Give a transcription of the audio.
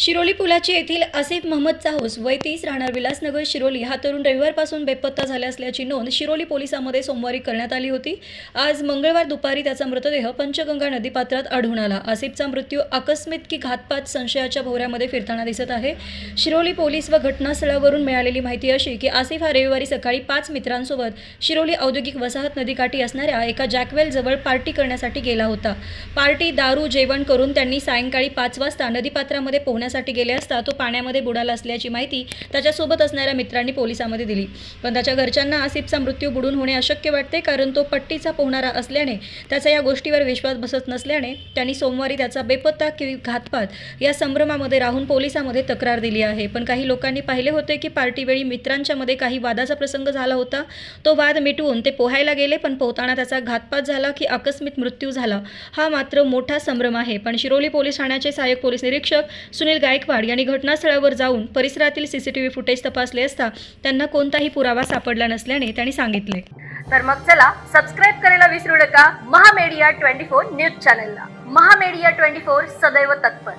शिरोली पुलाची येथील आसिफ महम्मद चाहूस वय तीस राहणार विलासनगर शिरोली हा तरुण रविवारपासून बेपत्ता झाला असल्याची नोंद शिरोली पोलिसांमध्ये सोमवारी करण्यात आली होती. आज मंगळवार दुपारी त्याचा मृतदेह पंचगंगा नदीपात्रात आढळून आला. आसिफचा मृत्यू आकस्मिक की घातपात संशयाच्या भोवऱ्यामध्ये फिरताना दिसत आहे. शिरोली पोलीस व घटनास्थळावरून मिळालेली माहिती अशी की आसिफ हा रविवारी सकाळी पाच मित्रांसोबत शिरोली औद्योगिक वसाहत नदीकाठी असणाऱ्या एका जॅकवेलजवळ पार्टी करण्यासाठी गेला होता. पार्टी दारू जेवण करून त्यांनी सायंकाळी पाच वाजता नदीपात्रामध्ये पोहण्यासाठी गेले असता तो पाण्यामध्ये बुडाला असल्याची माहिती त्याच्यासोबत असणाऱ्या मित्रांनी पोलिसांमध्ये दिली. पण त्याच्या घरच्यांना आसिफचा मृत्यू बुडून होणे अशक्य वाटते कारण तो पट्टीचा पोहणारा असल्याने त्याचा या गोष्टीवर विश्वास बसत नसल्याने त्यांनी सोमवारी त्याचा बेपत्ता की घातपात या संभ्रमामध्ये राहून पोलिसांमध्ये तक्रार दिली आहे. पण काही लोकांनी पाहिले होते की पार्टीवेळी मित्रांच्यामध्ये काही वादाचा प्रसंग झाला होता. तो वाद मिटवून ते पोहायला गेले पण पोहताना त्याचा घातपात झाला की आकस्मिक मृत्यू झाला. हा मात्र मोठा संभ्रम आहे. पण शिरोली पोलीस ठाण्याचे सहाय्यक पोलीस निरीक्षक सुनील गायकवाड यांनी घटनास्थळावर जाऊन परिसरातील सीसीटीव्ही फुटेज तपासले असता त्यांना कोणताही पुरावा सापडला नसल्याने त्यांनी सांगितले. तर मग चला सबस्क्राईब करायला विसरू नका. महामेडिया ट्वेंटी फोर न्यूज चॅनलला. महामेडिया ट्वेंटी फोर सदैव तत्पर.